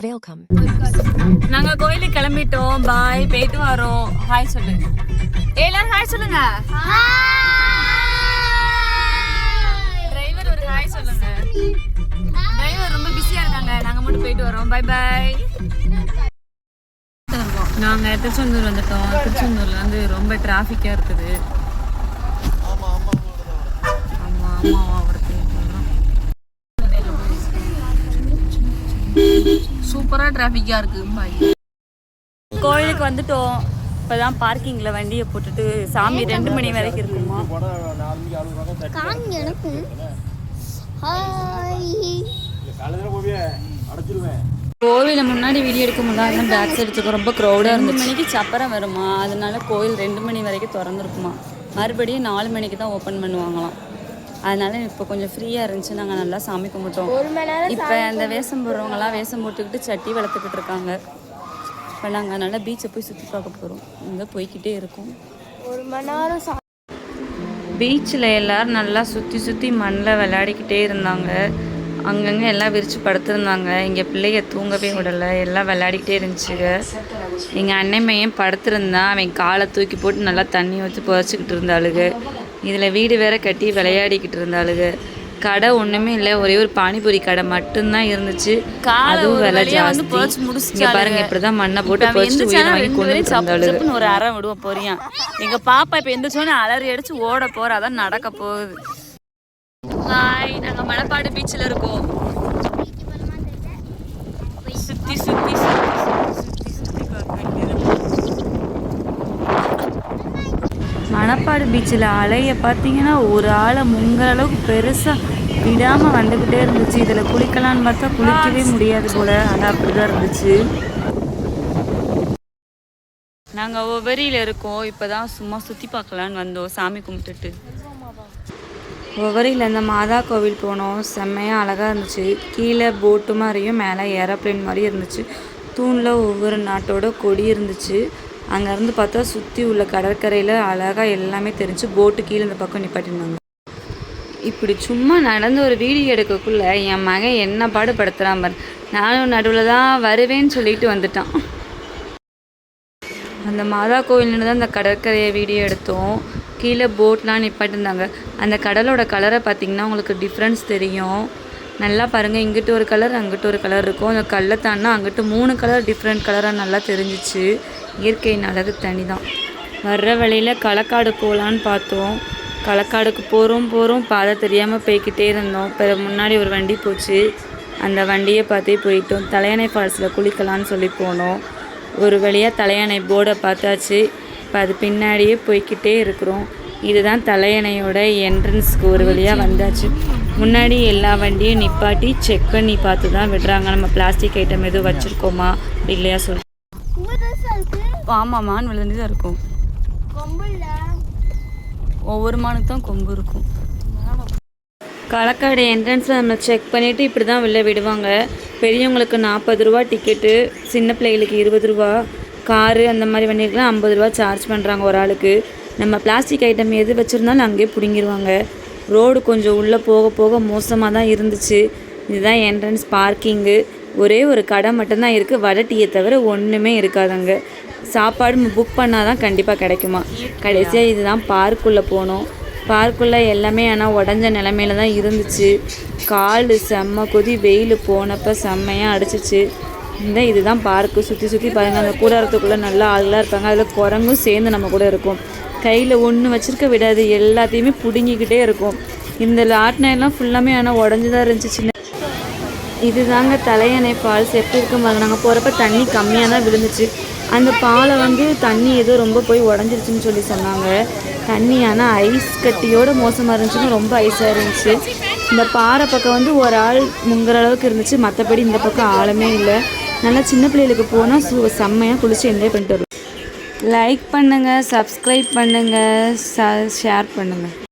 welcome. நாங்க கோயிலுக்கு கிளம்பிட்டோம். பாய் போயிட்டு வரோம். ஹாய் சொல்லு. எல்லாரும் ஹாய் சொல்லுங்க. டிரைவர் ஒரு ஹாய் சொல்லுங்க. டிரைவர் ரொம்ப பிஸியா இருக்காங்க. நாங்க மட்டும் போயிட்டு வரோம். பை பை நாங்க திருச்செந்தூர் வந்துட்டோம். திருச்செந்தூர்ல வந்து ரொம்ப டிராஃபிக்கா இருக்குது. ஆமா ஆமா. அவருக்கு சூப்பரா டிராபிக்கா இருக்கு. பாய் கோயிலுக்கு வந்துட்டோம். இப்பதான் பார்க்கிங்ல வண்டியை போட்டுட்டு சாமி ரெண்டு மணி வரைக்கும் இருக்குமா? காங்க எனக்கு. ஹாய் கோவில முன்னாடி வீடியோ எடுக்க முடியல பேக் சைடு எடுத்துக்க ரொம்ப க்ரௌடாக இருந்துச்சு. மணிக்கு சப்பரம் வருமா? அதனால கோயில் ரெண்டு மணி வரைக்கும் திறந்துருக்குமா? மறுபடியும் நாலு மணிக்கு தான் ஓப்பன் பண்ணுவாங்களாம். அதனால இப்போ கொஞ்சம் ஃப்ரீயாக இருந்துச்சு. நாங்கள் நல்லா சாமி கும்பிட்டோம். இப்போ அந்த வேஷம் போடுறவங்கலாம் வேஷம் போட்டுக்கிட்டு சட்டி வளர்த்துக்கிட்டு இருக்காங்க. இப்போ நாங்கள் நல்லா பீச்சை போய் சுற்றி பார்க்க போகிறோம் இங்கே போய்க்கிட்டே இருக்கோம். ஒரு மணி நேரம் பீச்சில் எல்லாரும் நல்லா சுற்றி சுற்றி மண்ணில் விளையாடிக்கிட்டே இருந்தாங்க. அங்கங்கே எல்லாம் விரித்து படுத்திருந்தாங்க. இங்கே பிள்ளைய தூங்கவே விடலை. எல்லாம் விளையாடிக்கிட்டே இருந்துச்சுங்க எங்கள் அண்ணன் படுத்திருந்தான். அவன் காலை தூக்கி போட்டு நல்லா தண்ணி ஊற்றி புதைச்சிக்கிட்டு இருந்தாளுங்க இதில் வீடு வேற கட்டி விளையாடிக்கிட்டு இருந்தாளுங்க கடை ஒன்றுமே இல்லை ஒரே ஒரு பானிபூரி கடை மட்டும்தான் இருந்துச்சு. அதுவும் விலை ஜாஸ்தி. இங்க பாருங்க இப்படிதான் மண்ணை போட்டு புதைச்சு உயிர் வாங்கி கொண்டு ஒரு அரை விடுவ போறியா எங்க பாப்பா இப்ப எந்திரிச்சோன்னு அலறி அடிச்சு ஓட போறா அதான் நடக்க போகுது. நாங்க மணப்பாடு பீச்சில் இருக்கோம். மணப்பாடு பீச்சில் அலையை பார்த்தீங்கன்னா ஒரு ஆளை முங்குற அளவுக்கு பெருசாக விடாமல் வந்துக்கிட்டே இருந்துச்சு. இதில் குளிக்கலான்னு பார்த்தா குளிக்கவே முடியாது போல. ஆனால் அப்படி தான் இருந்துச்சு. நாங்கள் ஒவ்வொரியில் இருக்கோம். இப்போ தான் சும்மா சுற்றி பார்க்கலான்னு வந்தோம். சாமி கும்பிட்டுட்டு. ஒவ்வொரியில் இந்த மாதா கோவில் போனோம். செம்மையாக அழகாக இருந்துச்சு. கீழே போட்டு மாதிரியும் மேலே ஏரோப்ளேன் மாதிரி இருந்துச்சு. தூணில் ஒவ்வொரு நாட்டோட கொடி இருந்துச்சு. அங்கேருந்து பார்த்தா சுற்றி உள்ள கடற்கரையில் அழகாக எல்லாமே தெரிஞ்சு போட்டு கீழே இந்த பக்கம் நிப்பாட்டிருந்தாங்க. இப்படி சும்மா நடந்து ஒரு வீடியோ எடுக்கக்குள்ளே என் மகன் என்ன பாடுபடுத்துகிறான் பாரு. நானும் நடுவில் தான் வருவேன்னு சொல்லிட்டு வந்துட்டான். அந்த மாதா கோயில்னு தான் அந்த கடற்கரையை வீடியோ எடுத்தோம். கீழே போட்லாம் நிப்பாட்டிருந்தாங்க. அந்த கடலோட கலரை பார்த்தீங்கன்னா உங்களுக்கு டிஃப்ரென்ஸ் தெரியும். நல்லா பாருங்கள் இங்கிட்டு ஒரு கலர் அங்கிட்டு ஒரு கலர் இருக்கும். அந்த கல்லை தாண்டினா அங்கிட்டு மூணு கலர் டிஃப்ரெண்ட் கலராக நல்லா தெரிஞ்சிச்சு. இயற்கையின் அழகு தனி தான் வர்ற வழியில் களக்காடு போகலான்னு பார்த்தோம். களக்காடுக்கு போகிறோம் போகிறோம் பாதை தெரியாமல் போய்க்கிட்டே இருந்தோம். இப்போ முன்னாடி ஒரு வண்டி போச்சு. அந்த வண்டியை பார்த்தே போயிட்டோம். தலையணை ஃபால்ஸில் குளிக்கலான்னு சொல்லி போனோம். ஒரு வழியாக தலையணை போர்டை பார்த்தாச்சு. இப்போ அது பின்னாடியே போய்க்கிட்டே இருக்கிறோம். இதுதான் தலையணையோட என்ட்ரன்ஸ்க்கு ஒரு வழியாக வந்தாச்சு. முன்னாடி எல்லா வண்டியும் நிப்பாட்டி செக் பண்ணி பார்த்து தான் விடுறாங்க. நம்ம பிளாஸ்டிக் ஐட்டம் எதுவும் வச்சுருக்கோமா? இல்லையா சொல்லி ஆமாம் மான் விழுந்து தான் இருக்கும். ஒவ்வொரு மானுக்கு தான் கொம்பு இருக்கும். களக்காடு என்ட்ரன்ஸில் நம்ம செக் பண்ணிவிட்டு இப்படி தான் வெளில விடுவாங்க. பெரியவங்களுக்கு நாற்பது ரூபா டிக்கெட்டு சின்ன பிள்ளைகளுக்கு இருபது ரூபா காரு அந்த மாதிரி வண்டிகளுக்குலாம் ஐம்பது ரூபா சார்ஜ் பண்ணுறாங்க ஒரு ஆளுக்கு. நம்ம பிளாஸ்டிக் ஐட்டம் எது வச்சுருந்தாலும் அங்கேயே பிடுங்கிடுவாங்க ரோடு கொஞ்சம் உள்ளே போக போக மோசமாக தான் இருந்துச்சு. இதுதான் என்ட்ரன்ஸ் பார்க்கிங்கு ஒரே ஒரு கடை மட்டும்தான் இருக்குது வடை டீயை தவிர ஒன்றுமே இருக்காது அங்கே சாப்பாடு புக் பண்ணால் தான் கண்டிப்பாக கிடைக்குமா? கடைசியாக இதுதான் பார்க்குள்ளே போனோம். பார்க்குள்ளே எல்லாமே ஆனால் உடஞ்ச நிலமையில தான் இருந்துச்சு. கால் செம்ம கொதி வெயில் போனப்போ செம்மையாக அடிச்சிச்சு. இந்த இதுதான் பார்க்கு சுற்றி சுற்றி பாருங்கள் அந்த கூடாரத்துக்குள்ளே நல்லா ஆளுலாம் இருப்பாங்க. அதில் குரங்கும் சேர்ந்து நம்ம கூட இருக்கும். கையில் ஒன்று வச்சுருக்க விடாது. எல்லாத்தையுமே பிடுங்கிக்கிட்டே இருக்கும். இந்த லாட்னையெல்லாம் ஃபுல்லாமே ஆனால் உடஞ்சி தான் இருந்துச்சு. சின்ன இதுதாங்க தலையணை ஃபால்ஸ் எப்படி இருக்கும் பாருங்க நாங்கள் போகிறப்ப தண்ணி கம்மியாக தான் விழுந்துச்சு. அந்த பாலை வந்து தண்ணி ஏதோ ரொம்ப போய் உடஞ்சிருச்சுன்னு சொல்லி சொன்னாங்க. தண்ணி ஆனால் ஐஸ் கட்டியோட மோசமாக இருந்துச்சுன்னு ரொம்ப ஐஸாக இருந்துச்சு. இந்த பாறை பக்கம் வந்து ஒரு ஆள் முங்குற அளவுக்கு இருந்துச்சு. மற்றபடி இந்த பக்கம் ஆளுமே இல்லை. நல்லா சின்ன பிள்ளைகளுக்கு போனால் சு செம்மையாக குளிச்சு என்ஜாய் பண்ணிட்டு வரும் லைக் பண்ணுங்கள் சப்ஸ்கிரைப் பண்ணுங்கள் ஷேர் பண்ணுங்கள்